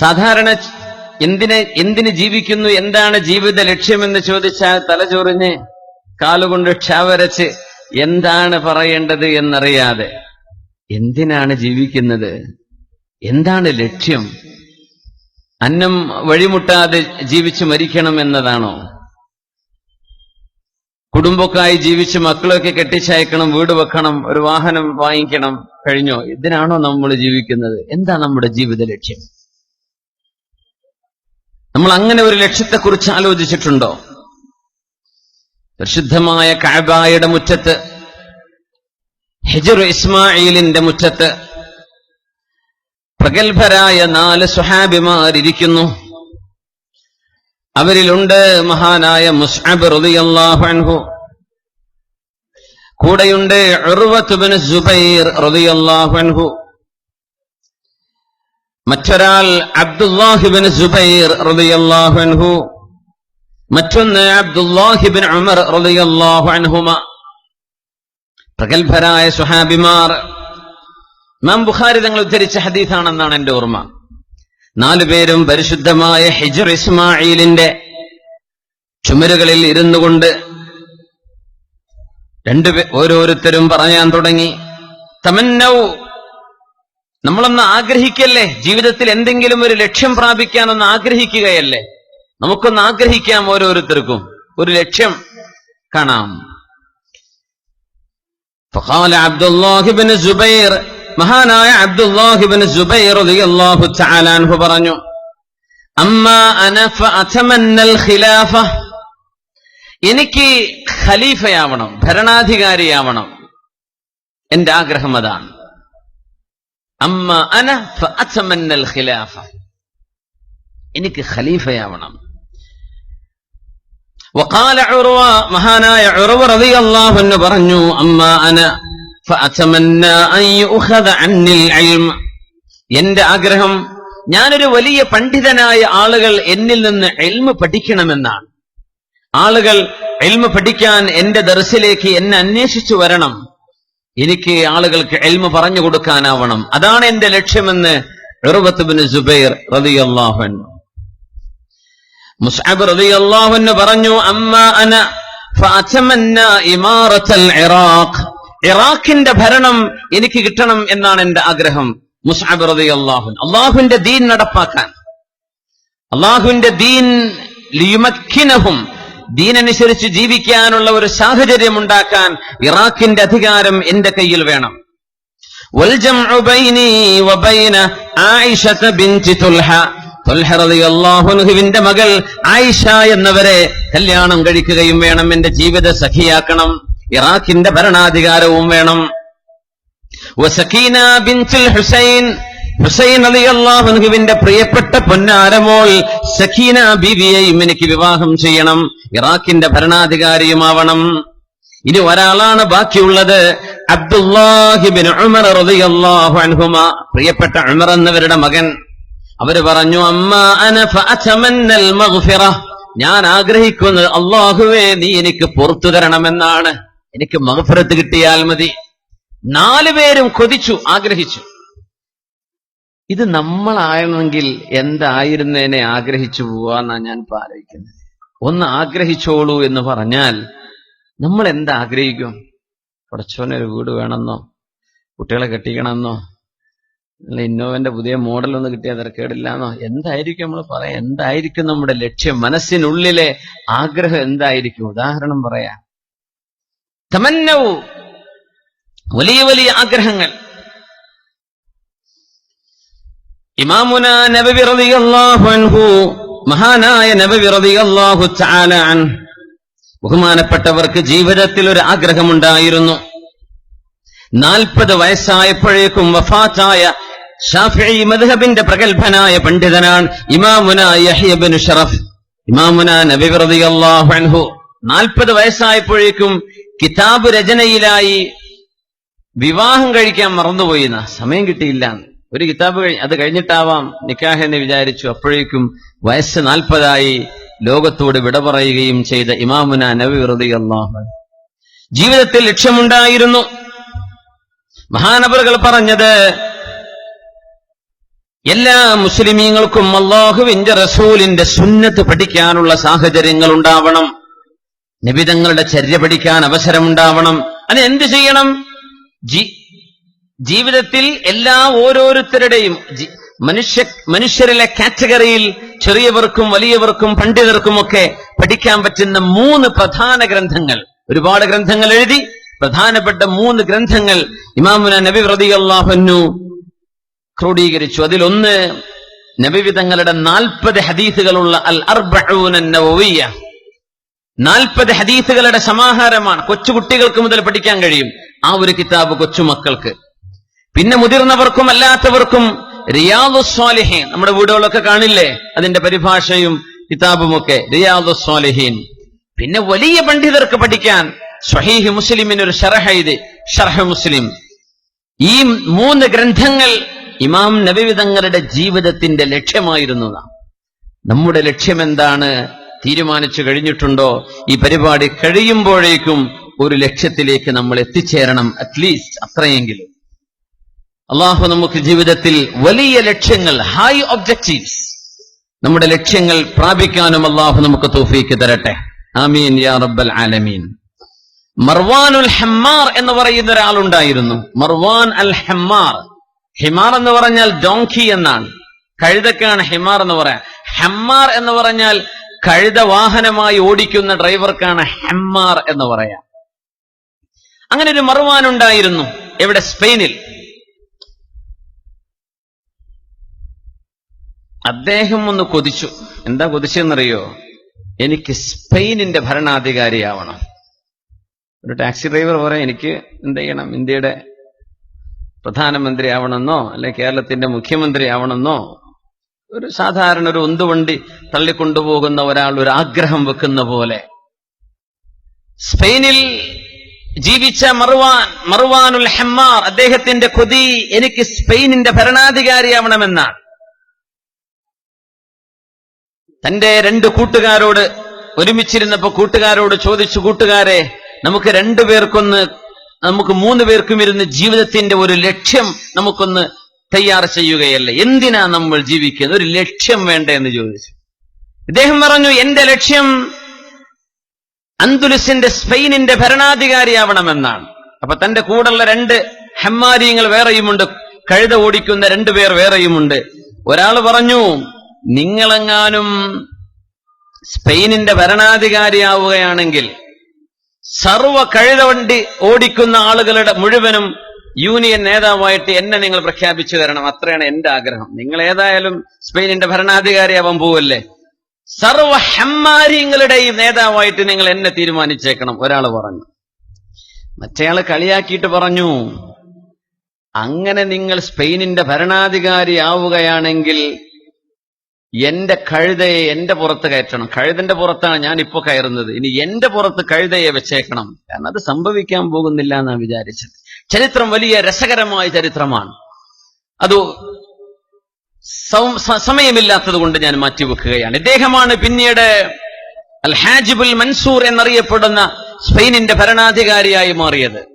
സാധാരണ എന്തിനെ എന്തിന് ജീവിക്കുന്നു എന്താണ് ജീവിത ലക്ഷ്യമെന്ന് ചോദിച്ചാൽ തലചൊറിഞ്ഞ് കാലുകൊണ്ട് ക്ഷാവരച്ച് എന്താണ് പറയേണ്ടത് എന്നറിയാതെ എന്തിനാണ് ജീവിക്കുന്നത്? എന്താണ് ലക്ഷ്യം? അന്നം വഴിമുട്ടാതെ ജീവിച്ച് മരിക്കണം എന്നതാണോ? കുടുംബക്കായി ജീവിച്ച് മക്കളൊക്കെ കെട്ടിച്ചയക്കണം വീട് വെക്കണം ഒരു വാഹനം വാങ്ങിക്കണം കഴിഞ്ഞോ? ഇതിനാണോ നമ്മൾ ജീവിക്കുന്നത്? എന്താ നമ്മുടെ ജീവിത ലക്ഷ്യം? നമ്മൾ അങ്ങനെ ഒരു ലക്ഷ്യത്തെക്കുറിച്ച് ആലോചിച്ചിട്ടുണ്ടോ? പരിശുദ്ധമായ കാബായുടെ മുറ്റത്ത് ഹിജർ ഇസ്മായിലിന്റെ മുറ്റത്ത് പ്രഗത്ഭരായ നാല് സുഹാബിമാരിയ്ക്കുന്നു അവരിലുണ്ട് മഹാനായ മുസ്അബ് റളിയല്ലാഹു അൻഹു. കൂടെയുണ്ട് ഉർവത്തുബ്നു സുബൈർ റളിയല്ലാഹു അൻഹു. മറ്റൊരാൾ അബ്ദുല്ലാഹിബിൻ സുബൈർ റളിയല്ലാഹു അൻഹു മറ്റൊന്ന് അബ്ദുല്ലാഹിബിൻ ഉമർ റളിയല്ലാഹു പ്രഗത്ഭരായ സുഹാബിമാർ നാം ബുഖാരി തങ്ങൾ ഉദ്ധരിച്ച ഹദീസാണെന്നാണ് എന്റെ ഓർമ്മ. നാലുപേരും പരിശുദ്ധമായ ഹിജർ ഇസ്മായിലിന്റെ ചുമരുകളിൽ ഇരുന്നു കൊണ്ട് രണ്ടു ഓരോരുത്തരും പറയാൻ തുടങ്ങി. തമന്നൗ നമ്മളൊന്ന് ആഗ്രഹിക്കല്ലേ ജീവിതത്തിൽ എന്തെങ്കിലും ഒരു ലക്ഷ്യം പ്രാപിക്കാനൊന്ന് ആഗ്രഹിക്കുകയല്ലേ നമുക്കൊന്ന് ആഗ്രഹിക്കാം ഓരോരുത്തർക്കും ഒരു ലക്ഷ്യം കാണാം فقال عبد الله بن زبير മഹാനായ അബ്ദുല്ലാഹിബിൻ സുബൈർ റളിയല്ലാഹു തആല അൻഹു പറഞ്ഞു അമ്മാ അന ഫഅതമന്നൽ ഖിലാഫ എനിക്ക് ഖലീഫയാവണം ഭരണാധികാരിയാവണം എന്റെ ആഗ്രഹം അതാണ് അമ്മ അന ഫഅതമന്നൽ ഖിലാഫ. എനിക്ക് ഖലീഫയാവണം. വഖാല ഉർവ മഹാനായ ഉർവ റളിയല്ലാഹു അൻഹു പറഞ്ഞു അമ്മ അന ഫഅതമന്ന അൻ യുഖദ അന്നിൽ ഇൽമ. എന്റെ ആഗ്രഹം ഒരു വലിയ പണ്ഡിതനായ ആളുകൾ എന്നിൽ നിന്ന് ഇൽമ് പഠിക്കണമെന്നാണ്. ആളുകൾ ഇൽമ് പഠിക്കാൻ എന്റെ ദർസിലേക്ക് എന്നെ അന്വേഷിച്ചു വരണം. എനിക്ക് ആളുകൾക്ക് എൽമ പറഞ്ഞു കൊടുക്കാനാവണം. അതാണ് എന്റെ ലക്ഷ്യമെന്ന് സുബൈർ മുസ്അബ് പറഞ്ഞു അമ്മ അന ഇറാഖ്. ഇറാഖിന്റെ ഭരണം എനിക്ക് കിട്ടണം എന്നാണ് എന്റെ ആഗ്രഹം. മുസ്അബ് റളിയല്ലാഹു അള്ളാഹുവിന്റെ ദീൻ നടപ്പാക്കാൻ. അള്ളാഹുവിന്റെ ദീൻ ലിയുമക്കിനഹും ദീനനുസരിച്ച് ജീവിക്കാനുള്ള ഒരു സാഹചര്യം ഉണ്ടാക്കാൻ ഇറാഖിന്റെ അധികാരം എന്റെ കയ്യിൽ വേണം. ാഹുനുഹുവിന്റെ മകൾ ആയിഷ എന്നവരെ കല്യാണം കഴിക്കുകയും വേണം എന്റെ ജീവിത സഖിയാക്കണം ഇറാഖിന്റെ ഭരണാധികാരവും വേണം. ഹുസൈൻ ഹുസൈൻ അലി അള്ളാഹുവിന്റെ പ്രിയപ്പെട്ട പൊന്നാരമോൾ സഖീന ബീവിയെയും എനിക്ക് വിവാഹം ചെയ്യണം. ഇറാഖിന്റെ ഭരണാധികാരിയുമാവണം. ഇനി ഒരാളാണ് ബാക്കിയുള്ളത് അബ്ദുല്ലാഹിബിൻ ഉമർ പ്രിയപ്പെട്ട ഉമർ എന്നവരുടെ മകൻ. അവർ പറഞ്ഞു അമ്മ മഗ്ഫിറ. ഞാൻ ആഗ്രഹിക്കുന്നത് അള്ളാഹുവേ നീ എനിക്ക് പുറത്തു തരണമെന്നാണ്. എനിക്ക് മഗ്ഫിറത്ത് കിട്ടിയാൽ മതി. നാലുപേരും കൊതിച്ചു ആഗ്രഹിച്ചു. ഇത് നമ്മളായിരുന്നെങ്കിൽ എന്തായിരുന്നേനെ ആഗ്രഹിച്ചു പോവാന്നാ ഞാൻ ഇപ്പൊ ആലോചിക്കുന്നത് ഒന്ന് ആഗ്രഹിച്ചോളൂ എന്ന് പറഞ്ഞാൽ നമ്മൾ എന്താഗ്രഹിക്കും കുറച്ചോനൊരു വീട് വേണമെന്നോ? കുട്ടികളെ കെട്ടിക്കണമെന്നോ? ഇന്നോവന്റെ പുതിയ മോഡൽ ഒന്ന് കിട്ടിയാൽ തിരക്കേടില്ലാന്നോ എന്തായിരിക്കും നമ്മൾ പറയാം? എന്തായിരിക്കും നമ്മുടെ ലക്ഷ്യം? മനസ്സിനുള്ളിലെ ആഗ്രഹം എന്തായിരിക്കും? ഉദാഹരണം പറയാ. തമന്നവും വലിയ വലിയ ആഗ്രഹങ്ങൾ. ഇമാമുന നബവി റളിയല്ലാഹു മഹാനായ നബവി റളിയല്ലാഹു തആല അൻ ബഹുമാനപ്പെട്ടവർക്ക് ജീവിതത്തിൽ ഒരു ആഗ്രഹമുണ്ടായിരുന്നു. നാൽപ്പത് വയസ്സായപ്പോഴേക്കും വഫാത്തായ ഷാഫി മദ്ഹബിന്റെ പ്രഗത്ഭനായ പണ്ഡിതനാണ് ഇമാമുന യഹ്യ ബിൻ ഷറഫ്. ഇമാമുന നബി റളിയല്ലാഹു അൻഹു നാൽപ്പത് വയസ്സായപ്പോഴേക്കും കിതാബ് രചനയിലായി വിവാഹം കഴിക്കാൻ മറന്നുപോയി സമയം കിട്ടിയില്ല ഒരു കിതാബ് അത് കഴിഞ്ഞിട്ടാവാം നിക്കാഹ് എന്ന് വിചാരിച്ചു. അപ്പോഴേക്കും വയസ്സ് നാൽപ്പതായി ലോകത്തോട് വിട പറയുകയും ചെയ്ത ഇമാമുന നബി റളിയല്ലാഹു ജീവിതത്തിൽ ലക്ഷ്യമുണ്ടായിരുന്നു. മഹാനബറുകൾ പറഞ്ഞത് എല്ലാ മുസ്ലിമീങ്ങൾക്കും അള്ളാഹുവിന്റെ റസൂലിന്റെ സുന്നത്ത് പഠിക്കാനുള്ള സാഹചര്യങ്ങൾ ഉണ്ടാവണം. നിബിതങ്ങളുടെ ചര്യ പഠിക്കാൻ അവസരമുണ്ടാവണം. അത് എന്ത് ചെയ്യണം? ജി- ജീവിതത്തിൽ എല്ലാ ഓരോരുത്തരുടെയും മനുഷ്യ മനുഷ്യരിലെ കാറ്റഗറിയിൽ ചെറിയവർക്കും വലിയവർക്കും പണ്ഡിതർക്കും ഒക്കെ പഠിക്കാൻ പറ്റുന്ന മൂന്ന് പ്രധാന ഗ്രന്ഥങ്ങൾ. ഒരുപാട് ഗ്രന്ഥങ്ങൾ എഴുതി പ്രധാനപ്പെട്ട മൂന്ന് ഗ്രന്ഥങ്ങൾ ഇമാമുന നബി വ്രതി അള്ളാഹുന്നു ക്രോഡീകരിച്ചു. അതിലൊന്ന് നബിവിധങ്ങളുടെ നാൽപ്പത് ഹദീസുകളുള്ള അൽ അർബഊന നവവിയ നാൽപ്പത് ഹദീസുകളുടെ സമാഹാരമാണ്. കൊച്ചുകുട്ടികൾക്ക് മുതൽ പഠിക്കാൻ കഴിയും. ആ ഒരു കിതാബ് കൊച്ചുമക്കൾക്ക്. പിന്നെ മുതിർന്നവർക്കും അല്ലാത്തവർക്കും റിയാദു സ്വാലിഹീൻ നമ്മുടെ വീടുകളൊക്കെ കാണില്ലേ? അതിന്റെ പരിഭാഷയും കിതാബുമൊക്കെ. റിയാദു സ്വാലിഹീൻ പിന്നെ വലിയ പണ്ഡിതർക്ക് പഠിക്കാൻ സ്വഹീഹ് മുസ്ലിമിന് ഒരു ഷർഹ ഇത് ഷർഹ മുസ്ലിം. ഈ മൂന്ന് ഗ്രന്ഥങ്ങൾ ഇമാം നബിവിധങ്ങളുടെ ജീവിതത്തിന്റെ ലക്ഷ്യമായിരുന്നതാണ് നമ്മുടെ ലക്ഷ്യം എന്താണ് തീരുമാനിച്ചു കഴിഞ്ഞിട്ടുണ്ടോ? ഈ പരിപാടി കഴിയുമ്പോഴേക്കും ഒരു ലക്ഷ്യത്തിലേക്ക് നമ്മൾ എത്തിച്ചേരണം അറ്റ്ലീസ്റ്റ് അത്രയെങ്കിലും. അള്ളാഹു നമുക്ക് ജീവിതത്തിൽ വലിയ ലക്ഷ്യങ്ങൾ ഹൈ ഒബ്ജക്റ്റീവ്സ് നമ്മുടെ ലക്ഷ്യങ്ങൾ പ്രാപിക്കാനും അള്ളാഹു നമുക്ക് തോഫീക്ക് തരട്ടെ. ആമീൻ യാ റബ്ബൽ ആലമീൻ. മർവാനുൽ ഹമ്മാർ എന്ന് പറയുന്ന ഒരാളുണ്ടായിരുന്നു. മർവാൻ അൽ ഹമ്മാർ. ഹിമാർ എന്ന് പറഞ്ഞാൽ ഡോങ്കി എന്നാണ്. കഴുതക്കാണ് ഹിമാർ എന്ന് പറയാം. ഹമ്മാർ എന്ന് പറഞ്ഞാൽ കഴുത വാഹനമായി ഓടിക്കുന്ന ഡ്രൈവർക്കാണ് ഹമ്മാർ എന്ന് പറയാം. അങ്ങനെ ഒരു മർവാൻ ഉണ്ടായിരുന്നു. എവിടെ? സ്പെയിനിൽ. അദ്ദേഹം ഒന്ന് കൊതിച്ചു. എന്താ കൊതിച്ചെന്നറിയോ? എനിക്ക് സ്പെയിനിന്റെ ഭരണാധികാരിയാവണം. ഒരു ടാക്സി ഡ്രൈവർ പറയാം എനിക്ക് എന്ത് ചെയ്യണം? ഇന്ത്യയുടെ പ്രധാനമന്ത്രി ആവണമെന്നോ അല്ലെ കേരളത്തിന്റെ മുഖ്യമന്ത്രി ആവണമെന്നോ ഒരു സാധാരണ ഒരു ഉന്തുവണ്ടി തള്ളിക്കൊണ്ടുപോകുന്ന ഒരാൾ ഒരു ആഗ്രഹം വെക്കുന്ന പോലെ. സ്പെയിനിൽ ജീവിച്ച മറുവാൻ മറുവാനുൽ ഹെമ്മാർ അദ്ദേഹത്തിന്റെ കൊതി എനിക്ക് സ്പെയിനിന്റെ ഭരണാധികാരിയാവണമെന്നാണ്. തന്റെ രണ്ട് കൂട്ടുകാരോട് ഒരുമിച്ചിരുന്നപ്പോ കൂട്ടുകാരോട് ചോദിച്ചു കൂട്ടുകാരെ നമുക്ക് രണ്ടു പേർക്കൊന്ന് നമുക്ക് മൂന്ന് പേർക്കും ഇരുന്ന് ജീവിതത്തിന്റെ ഒരു ലക്ഷ്യം നമുക്കൊന്ന് തയ്യാർ ചെയ്യുകയല്ല? എന്തിനാ നമ്മൾ ജീവിക്കുന്നത്? ഒരു ലക്ഷ്യം വേണ്ട? എന്ന് ചോദിച്ചു. ഇദ്ദേഹം പറഞ്ഞു എന്റെ ലക്ഷ്യം അന്തുലിസിന്റെ സ്പെയിനിന്റെ ഭരണാധികാരിയാവണമെന്നാണ്. അപ്പൊ തന്റെ കൂടെയുള്ള രണ്ട് ഹെമ്മാരിയങ്ങൾ വേറെയുമുണ്ട്. കഴുത ഓടിക്കുന്ന രണ്ടുപേർ വേറെയുമുണ്ട്. ഒരാൾ പറഞ്ഞു നിങ്ങളെങ്ങാനും സ്പെയിനിന്റെ ഭരണാധികാരിയാവുകയാണെങ്കിൽ സർവ കഴുതവണ്ടി ഓടിക്കുന്ന ആളുകളുടെ മുഴുവനും യൂണിയൻ നേതാവായിട്ട് എന്നെ നിങ്ങൾ പ്രഖ്യാപിച്ചു തരണം. അത്രയാണ് എന്റെ ആഗ്രഹം. നിങ്ങൾ ഏതായാലും സ്പെയിനിന്റെ ഭരണാധികാരിയാവാൻ പോവല്ലേ? സർവ ഹമ്മാരിങ്ങളുടെയും നേതാവായിട്ട് നിങ്ങൾ എന്നെ തീരുമാനിച്ചേക്കണം. ഒരാൾ പറഞ്ഞു. മറ്റേയാൾ കളിയാക്കിയിട്ട് പറഞ്ഞു അങ്ങനെ നിങ്ങൾ സ്പെയിനിന്റെ ഭരണാധികാരിയാവുകയാണെങ്കിൽ എന്റെ കഴുതയെ എന്റെ പുറത്ത് കയറ്റണം. കഴുതന്റെ പുറത്താണ് ഞാൻ ഇപ്പൊ കയറുന്നത്. ഇനി എന്റെ പുറത്ത് കഴുതയെ വെച്ചേക്കണം. കാരണം അത് സംഭവിക്കാൻ പോകുന്നില്ല എന്നാണ് വിചാരിച്ചത്. ചരിത്രം വലിയ രസകരമായ ചരിത്രമാണ്. അത് സമയമില്ലാത്തത് കൊണ്ട് ഞാൻ മാറ്റിവെക്കുകയാണ്. ഇദ്ദേഹമാണ് പിന്നീട് അൽ ഹാജിബുൽ മൻസൂർ എന്നറിയപ്പെടുന്ന സ്പെയിനിന്റെ ഭരണാധികാരിയായി മാറിയത്.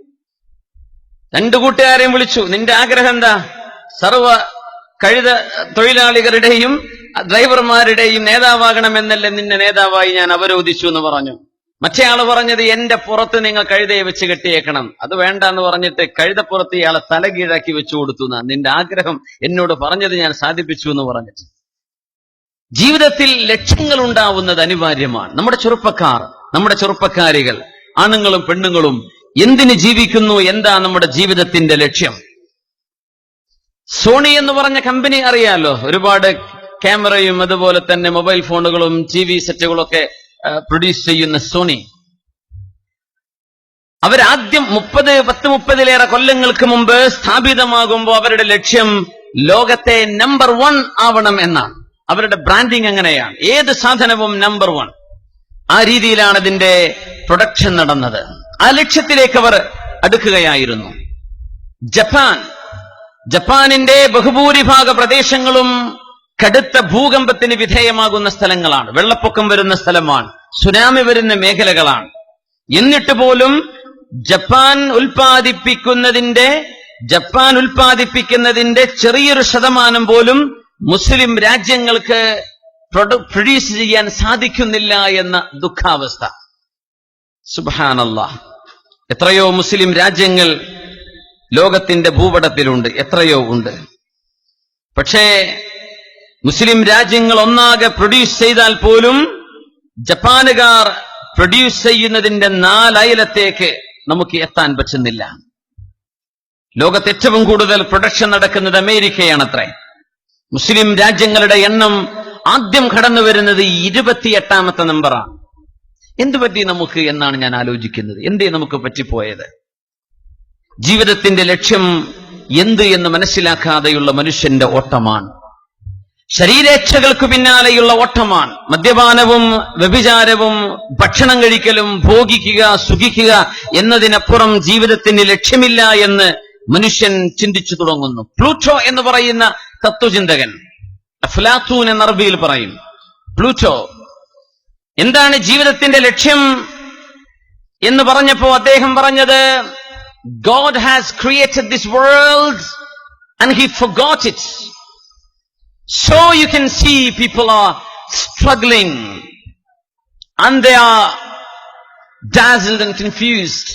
രണ്ടു കൂട്ടുകാരെയും വിളിച്ചു. നിന്റെ ആഗ്രഹം എന്താ? സർവ കഴുത തൊഴിലാളികളുടെയും ഡ്രൈവർമാരുടെയും നേതാവാകണമെന്നല്ലേ നിന്നെ നേതാവായി ഞാൻ അവരോധിച്ചു എന്ന് പറഞ്ഞു. മറ്റേ ആൾ പറഞ്ഞത് എന്റെ പുറത്ത് നിങ്ങൾ കഴുതയെ വെച്ച് കെട്ടിയേക്കണം. അത് വേണ്ട എന്ന് പറഞ്ഞിട്ട് കഴുതപ്പുറത്ത് ഇയാളെ തല കീഴാക്കി വെച്ചു കൊടുത്തു നിന്റെ ആഗ്രഹം എന്നോട് പറഞ്ഞത് ഞാൻ സാധിപ്പിച്ചു എന്ന് പറഞ്ഞിട്ട്. ജീവിതത്തിൽ ലക്ഷ്യങ്ങൾ ഉണ്ടാവുന്നത് അനിവാര്യമാണ്. നമ്മുടെ ചെറുപ്പക്കാർ നമ്മുടെ ചെറുപ്പക്കാരികൾ ആണുങ്ങളും പെണ്ണുങ്ങളും എന്തിന് ജീവിക്കുന്നു എന്താ നമ്മുടെ ജീവിതത്തിന്റെ ലക്ഷ്യം? സോണി എന്ന് പറഞ്ഞ കമ്പനി അറിയാലോ? ഒരുപാട് ക്യാമറയും അതുപോലെ തന്നെ മൊബൈൽ ഫോണുകളും ടി വി സെറ്റുകളൊക്കെ പ്രൊഡ്യൂസ് ചെയ്യുന്ന സോണി. അവരാദ്യം മുപ്പത് പത്ത് മുപ്പതിലേറെ കൊല്ലങ്ങൾക്ക് മുമ്പ് സ്ഥാപിതമാകുമ്പോൾ അവരുടെ ലക്ഷ്യം ലോകത്തെ നമ്പർ വൺ ആവണം എന്നാണ്. അവരുടെ ബ്രാൻഡിങ് അങ്ങനെയാണ്. ഏത് സാധനവും നമ്പർ വൺ ആ രീതിയിലാണ് ഇതിന്റെ പ്രൊഡക്ഷൻ നടന്നത്. ആ ലക്ഷ്യത്തിലേക്ക് അവർ അടുക്കുകയായിരുന്നു. ജപ്പാൻ. ജപ്പാനിന്റെ ബഹുഭൂരിഭാഗ പ്രദേശങ്ങളും കടുത്ത ഭൂകമ്പത്തിന് വിധേയമാകുന്ന സ്ഥലങ്ങളാണ്. വെള്ളപ്പൊക്കം വരുന്ന സ്ഥലമാണ്. സുനാമി വരുന്ന മേഖലകളാണ്. എന്നിട്ട് പോലും ജപ്പാൻ ഉൽപ്പാദിപ്പിക്കുന്നതിന്റെ ജപ്പാൻ ഉൽപ്പാദിപ്പിക്കുന്നതിന്റെ ചെറിയൊരു ശതമാനം പോലും മുസ്ലിം രാജ്യങ്ങൾക്ക് പ്രൊഡ്യൂസ് ചെയ്യാൻ സാധിക്കുന്നില്ല എന്ന ദുഃഖാവസ്ഥ. സുബാനല്ല എത്രയോ മുസ്ലിം രാജ്യങ്ങൾ ലോകത്തിന്റെ ഭൂപടത്തിലുണ്ട്. എത്രയോ ഉണ്ട്. പക്ഷേ മുസ്ലിം രാജ്യങ്ങൾ ഒന്നാകെ പ്രൊഡ്യൂസ് ചെയ്താൽ പോലും ജപ്പാനുകാർ പ്രൊഡ്യൂസ് ചെയ്യുന്നതിന്റെ നാലയലത്തേക്ക് നമുക്ക് എത്താൻ പറ്റുന്നില്ല. ലോകത്ത് ഏറ്റവും കൂടുതൽ പ്രൊഡക്ഷൻ നടക്കുന്നത് അമേരിക്കയാണത്രേ. മുസ്ലിം രാജ്യങ്ങളുടെ എണ്ണം ആദ്യം കടന്നു വരുന്നത് ഇരുപത്തിയെട്ടാമത്തെ നമ്പറാണ് എന്തു പറ്റി നമുക്ക് എന്നാണ് ഞാൻ ആലോചിക്കുന്നത്? എന്തേ നമുക്ക് പറ്റിപ്പോയത്? ജീവിതത്തിന്റെ ലക്ഷ്യം എന്ത് എന്ന് മനസ്സിലാക്കാതെയുള്ള മനുഷ്യന്റെ ഓട്ടമാണ്. ശരീരേച്ഛകൾക്ക് പിന്നാലെയുള്ള ഓട്ടമാണ്. മദ്യപാനവും വ്യഭിചാരവും ഭക്ഷണം കഴിക്കലും ഭോഗിക്കുക സുഖിക്കുക എന്നതിനപ്പുറം ജീവിതത്തിന് ലക്ഷ്യമില്ല എന്ന് മനുഷ്യൻ ചിന്തിച്ചു തുടങ്ങുന്നു. പ്ലൂട്ടോ എന്ന് പറയുന്ന തത്വചിന്തകൻ അഫ്ലാത്തൂൻ എന്ന അറബിയിൽ പറയും പ്ലൂട്ടോ എന്താണ് ജീവിതത്തിന്റെ ലക്ഷ്യം? എന്ന് പറഞ്ഞപ്പോ അദ്ദേഹം പറഞ്ഞത് God has created this world and he forgot it so you can see people are struggling and they are dazzled and confused.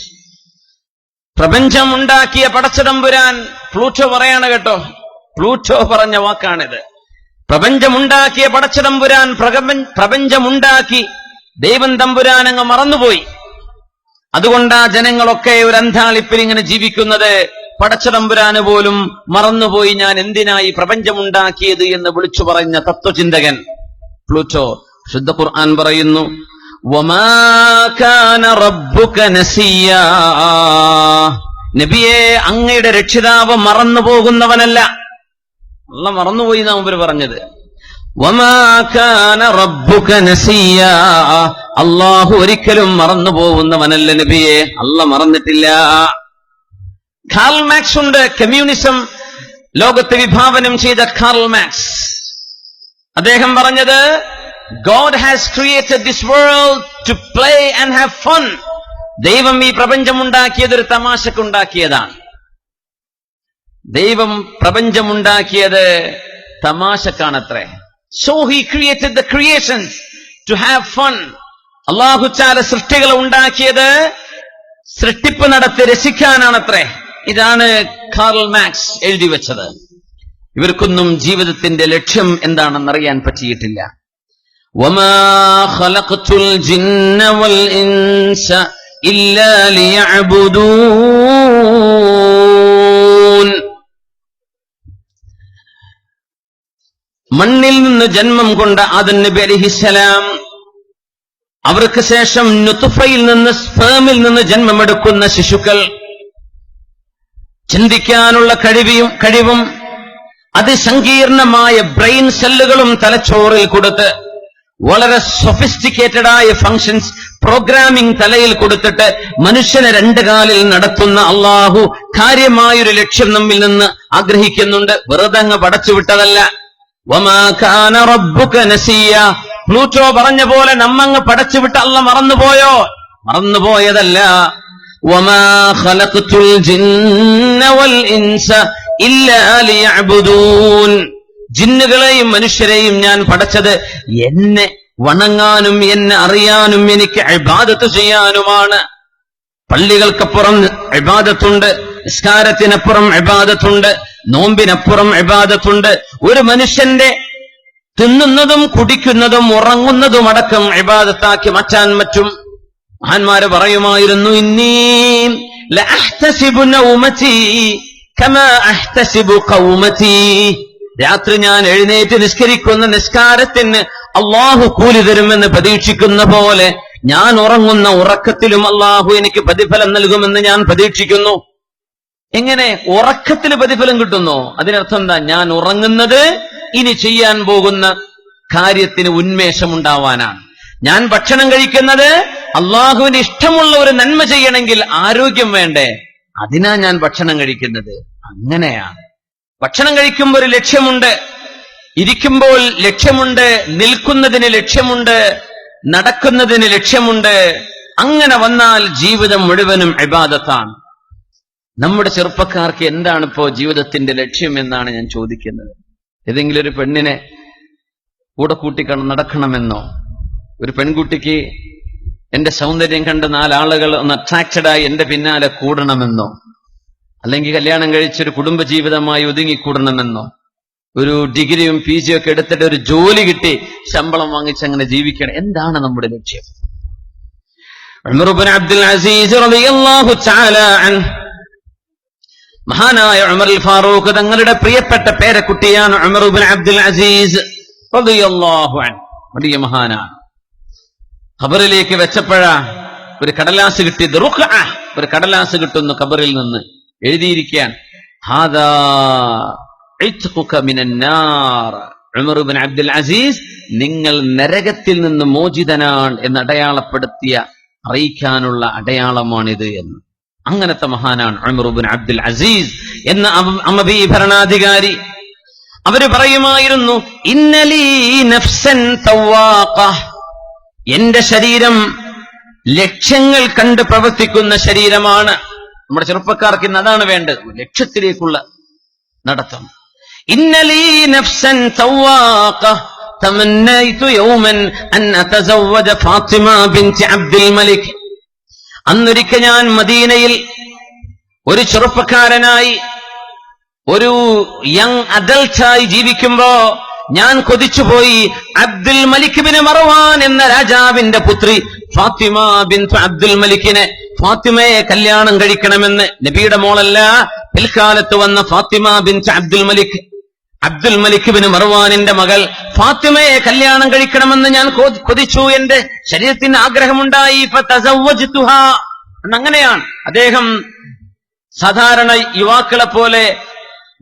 പ്രപഞ്ചം ഉണ്ടാക്കിയ പടച്ചതമ്പുരാൻ പ്ലൂറ്റോ പറയാണ് കേട്ടോ. പ്ലൂറ്റോ പറഞ്ഞ വാക്കാണിത്. പ്രപഞ്ചമുണ്ടാക്കിയ പടച്ചതമ്പുരാൻ പ്രപഞ്ചമുണ്ടാക്കി ദൈവം തമ്പുരാൻ അങ്ങ് മറന്നുപോയി. അതുകൊണ്ടാ ജനങ്ങളൊക്കെ ഒരു അന്താളിപ്പിൽ ഇങ്ങനെ ജീവിക്കുന്നത്. പടച്ചതമ്പുരാന് പോലും മറന്നുപോയി ഞാൻ എന്തിനായി പ്രപഞ്ചമുണ്ടാക്കിയത് എന്ന് വിളിച്ചു പറഞ്ഞ തത്വചിന്തകൻ പ്ലൂറ്റോ ശുദ്ധ ഖുർആൻ പറയുന്നു. നബിയെ അങ്ങയുടെ രക്ഷിതാവ് മറന്നു പോകുന്നവനല്ല അല്ല മറന്നുപോയി നാം ഇവർ പറഞ്ഞത്. അള്ളാഹു ഒരിക്കലും മറന്നു പോകുന്നവനല്ല നബിയെ അല്ല മറന്നിട്ടില്ല കാർൽ മാക്സ് ഉണ്ട്. കമ്മ്യൂണിസം ലോകത്തെ വിഭാവനം ചെയ്ത കാൾ മാക്സ് അദ്ദേഹം പറഞ്ഞത് God has created this world to play and have fun ദൈവം ഈ പ്രപഞ്ചമുണ്ടാക്കിയത് ഒരു തമാശക്കുണ്ടാക്കിയതാണ്. ദൈവം പ്രപഞ്ചമുണ്ടാക്കിയത് തമാശക്കാണത്രേ. So he created the creations to have fun അള്ളാഹുച്ചാല സൃഷ്ടികൾ ഉണ്ടാക്കിയത് സൃഷ്ടിപ്പ് നടത്തി രസിക്കാനാണത്രേ. ഇതാണ് കാർൽ മാക്സ് എഴുതി വെച്ചത്. ഇവർക്കൊന്നും ജീവിതത്തിന്റെ ലക്ഷ്യം എന്താണെന്നറിയാൻ പറ്റിയിട്ടില്ല. മണ്ണിൽ നിന്ന് ജന്മം കൊണ്ട ആദന് ബലിഹിസലാം അവർക്ക് ശേഷം നുത്തുഫയിൽ നിന്ന് സ്ഫേമിൽ നിന്ന് ജന്മമെടുക്കുന്ന ശിശുക്കൾ ചിന്തിക്കാനുള്ള കഴിവിയും കഴിവും അതിസങ്കീർണമായ ബ്രെയിൻ സെല്ലുകളും തലച്ചോറിൽ കൊടുത്ത് വളരെ സൊഫിസ്റ്റിക്കേറ്റഡ് ആയ ഫങ്ഷൻസ് പ്രോഗ്രാമിംഗ് തലയിൽ കൊടുത്തിട്ട് മനുഷ്യനെ രണ്ട് കാലിൽ നടത്തുന്ന അള്ളാഹു കാര്യമായൊരു ലക്ഷ്യം നമ്മിൽ നിന്ന് ആഗ്രഹിക്കുന്നുണ്ട്. വെറുതെ അങ്ങ് പടച്ചുവിട്ടതല്ല പ്ലൂറ്റോ പറഞ്ഞ പോലെ നമ്മങ്ങ് പടച്ചുവിട്ട അല്ല മറന്നുപോയോ? മറന്നുപോയതല്ല. വമാ خلقت വൽ ഇൻസ ഇല്ലാ ലിയഅ്ബുദൂൻ ജിന്നുകളെയും മനുഷ്യരെയും ഞാൻ പടച്ചത് എന്നെ വണങ്ങാനും എന്നെ അറിയാനും എനിക്ക് ഇബാദത്ത് ചെയ്യാനുമാണ്. പള്ളികൾക്കപ്പുറം ഇബാദത്തുണ്ട് നിസ്കാരത്തിനപ്പുറം ഇബാദത്തുണ്ട് നോമ്പിനപ്പുറം ഇബാദത്തുണ്ട്. ഒരു മനുഷ്യന്റെ തിന്നുന്നതും കുടിക്കുന്നതും ഉറങ്ങുന്നതും അടക്കം ഇബാദത്താക്കി മാറ്റാൻ പറ്റും. മഹാന്മാര് പറയുമായിരുന്നു ഇന്നീ രാത്രി ഞാൻ എഴുന്നേറ്റ് നിഷ്കരിക്കുന്ന നിസ്കാരത്തിന് അള്ളാഹു കൂലി തരുമെന്ന് പ്രതീക്ഷിക്കുന്ന പോലെ ഞാൻ ഉറങ്ങുന്ന ഉറക്കത്തിലും അള്ളാഹു എനിക്ക് പ്രതിഫലം നൽകുമെന്ന് ഞാൻ പ്രതീക്ഷിക്കുന്നു. എങ്ങനെ ഉറക്കത്തിൽ പ്രതിഫലം കിട്ടുന്നു? അതിനർത്ഥം എന്താ? ഞാൻ ഉറങ്ങുന്നത് ഇനി ചെയ്യാൻ പോകുന്ന കാര്യത്തിന് ഉന്മേഷം ഉണ്ടാവാനാണ് ഞാൻ ഭക്ഷണം കഴിക്കുന്നത് അള്ളാഹുവിന് ഇഷ്ടമുള്ള ഒരു നന്മ ചെയ്യണമെങ്കിൽ ആരോഗ്യം വേണ്ടേ? അതിനാ ഞാൻ ഭക്ഷണം കഴിക്കുന്നത്. അങ്ങനെയാണ്. ഭക്ഷണം കഴിക്കുമ്പോൾ ഒരു ലക്ഷ്യമുണ്ട്. ഇരിക്കുമ്പോൾ ലക്ഷ്യമുണ്ട്. നിൽക്കുന്നതിന് ലക്ഷ്യമുണ്ട്. നടക്കുന്നതിന് ലക്ഷ്യമുണ്ട്. അങ്ങനെ വന്നാൽ ജീവിതം മുഴുവനും ഇബാദത്താണ്. നമ്മുടെ ചെറുപ്പക്കാർക്ക് എന്താണ് ഇപ്പോ ജീവിതത്തിന്റെ ലക്ഷ്യം എന്നാണ് ഞാൻ ചോദിക്കുന്നത്. ഏതെങ്കിലും ഒരു പെണ്ണിനെ കൂടെ കൂട്ടിക്കണം നടക്കണമെന്നോ? ഒരു പെൺകുട്ടിക്ക് എന്റെ സൗന്ദര്യം കണ്ട് നാലാളുകൾ ഒന്ന് അട്രാക്റ്റഡ് ആയി എന്റെ പിന്നാലെ കൂടണമെന്നോ? അല്ലെങ്കിൽ കല്യാണം കഴിച്ചൊരു കുടുംബജീവിതമായി ഒതുങ്ങിക്കൂടണമെന്നോ? ഒരു ഡിഗ്രിയും പി ജിയും ഒക്കെ എടുത്തിട്ട് ഒരു ജോലി കിട്ടി ശമ്പളം വാങ്ങിച്ച് അങ്ങനെ ജീവിക്കണം. എന്താണ് നമ്മുടെ ലക്ഷ്യം? അബ്ദുൽ അസീസ് മഹാനായ ഫാറൂഖ് തങ്ങളുടെ പ്രിയപ്പെട്ട പേരക്കുട്ടിയാണ് ഉമർ അബ്ദുൽ അസീസ് വലിയ മഹാനാണ്. ഖബറിലേക്ക് വെച്ചപ്പോഴാ ഒരു കടലാസ് കിട്ടി റുഖ ഒരു കടലാസ് കിട്ടുന്നു ഖബറിൽ നിന്ന്. എഴുതിയിരിക്കാൻ അബ്ദുൽ അസീസ് നിങ്ങൾ നരകത്തിൽ നിന്ന് മോചിതനാണ് എന്ന് അടയാളപ്പെടുത്തിയ അറിയിക്കാനുള്ള അടയാളമാണിത് എന്ന്. അങ്ങനത്തെ മഹാനാണ് ഇബ്നു അബ്ദുൽ അസീസ് എന്ന അമ- അമബി ഭരണാധികാരി. അവർ പറയുമായിരുന്നു ഇന്നലീ നഫ്സൻ തവ്വാഖ. എന്റെ ശരീരം ലക്ഷ്യങ്ങൾ കണ്ട് പ്രവർത്തിക്കുന്ന ശരീരമാണ് നമ്മുടെ ചെറുപ്പക്കാർക്ക് ഇന്ന് അതാണ് വേണ്ടത് ലക്ഷ്യത്തിലേക്കുള്ള നടത്തം ഇന്നലീ നഫ്സൻ തവ്വാഖ تمنيت يوما أن أتزوج فاطمة بنت عبد الملك അന്നൊരിക്കൽ ഞാൻ മദീനയിൽ ഒരു ചെറുപ്പക്കാരനായി ഒരു യങ് അഡൽട്ടായി ജീവിക്കുമ്പോ ഞാൻ കൊതിച്ചുപോയി അബ്ദുൽ മലിക് ബിൻ മറവാൻ എന്ന രാജാവിന്റെ പുത്രി ഫാത്തിമ ബിൻ അബ്ദുൽ മലിക്കിനെ ഫാത്തിമയെ കല്യാണം കഴിക്കണമെന്ന് നബിയുടെ മോളല്ല പിൽക്കാലത്ത് വന്ന Fatima bin Abdul Malik. Abdul Malik bin മർവാനിന്റെ മകൾ ഫാത്തിമയെ കല്യാണം കഴിക്കണമെന്ന് ഞാൻ കൊതിച്ചു. എന്റെ ശരീരത്തിന് ആഗ്രഹമുണ്ടായി. അങ്ങനെയാണ് അദ്ദേഹം സാധാരണ യുവാക്കളെ പോലെ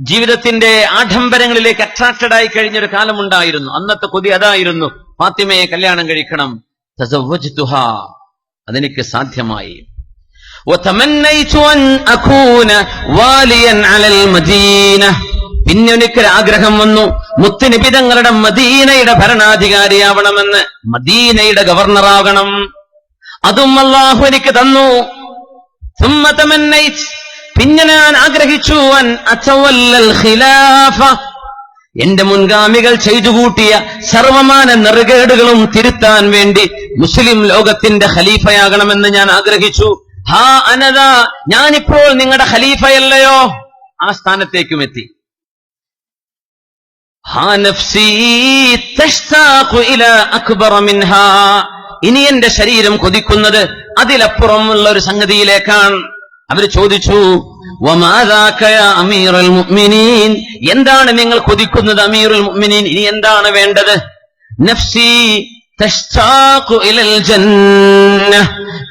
ജീവിതത്തിന്റെ ആഡംബരങ്ങളിലേക്ക് അട്രാക്റ്റഡ് ആയി കഴിഞ്ഞൊരു കാലമുണ്ടായിരുന്നു. അന്നത്തെ കൊതി അതായിരുന്നു. ഫാത്തിമയെ കല്യാണം കഴിക്കണം. അതെനിക്ക് സാധ്യമായി. പിന്നെ എനിക്കൊരു ആഗ്രഹം വന്നു. മുത്തുനബി തങ്ങളുടെ മദീനയുടെ ഭരണാധികാരിയാവണമെന്ന് മദീനയുടെ ഗവർണറാകണം അതും അള്ളാഹു എനിക്ക് തന്നു. പിന്നെ ഞാൻ ആഗ്രഹിച്ചു അൻ ഖിലാഫ. എന്റെ മുൻഗാമികൾ ചെയ്തു കൂട്ടിയ സർവമാന നെറുകേടുകളും തിരുത്താൻ വേണ്ടി മുസ്ലിം ലോകത്തിന്റെ ഖലീഫയാകണമെന്ന് ഞാൻ ആഗ്രഹിച്ചു. ഹാ അനത ഞാനിപ്പോൾ നിങ്ങളുടെ ഖലീഫയല്ലയോ? ആ സ്ഥാനത്തേക്കും എത്തി. ഇനി എന്റെ ശരീരം കൊതിക്കുന്നത് അതിലപ്പുറമുള്ള ഒരു സംഗതിയിലേക്കാണ്. അവർ ചോദിച്ചു "വമാദാക യാ അമീറുൽ മുഅ്മിനീൻ? എന്താണ് നിങ്ങൾ കൊതിക്കുന്നത് അമീറുൽ മുഅ്മിനീൻ? ഇനി എന്താണ് വേണ്ടത്? നഫ്സി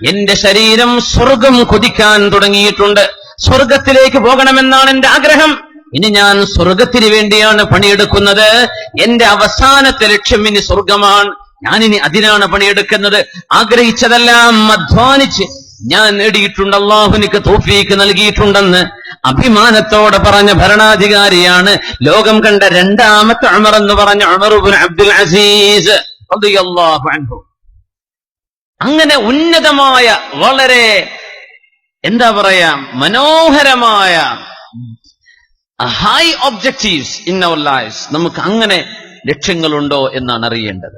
എന്റെ ശരീരം സ്വർഗം കൊതിക്കാൻ തുടങ്ങിയിട്ടുണ്ട്. സ്വർഗത്തിലേക്ക് പോകണമെന്നാണ് എന്റെ ആഗ്രഹം. ഇനി ഞാൻ സ്വർഗത്തിന് വേണ്ടിയാണ് പണിയെടുക്കുന്നത്. എന്റെ അവസാനത്തെ ലക്ഷ്യം ഇനി സ്വർഗമാണ്. ഞാനിനി അതിനാണ് പണിയെടുക്കുന്നത്. ആഗ്രഹിച്ചതെല്ലാം അധ്വാനിച്ച് ഞാൻ നേടിയിട്ടുണ്ട് അള്ളാഹുനിക്ക് തോഫീക്ക് നൽകിയിട്ടുണ്ടെന്ന് അഭിമാനത്തോടെ പറഞ്ഞ ഭരണാധികാരിയാണ് ലോകം കണ്ട രണ്ടാമത്തെ അമർ എന്ന് പറഞ്ഞ അമറുബുൻ അബ്ദുൽ അസീസ് അങ്ങനെ ഉന്നതമായ വളരെ എന്താ പറയാ മനോഹരമായ high objectives in our life നമുക്ക് അങ്ങനെ ലക്ഷ്യങ്ങളുണ്ടോ എന്നാണ് അറിയേണ്ടത്.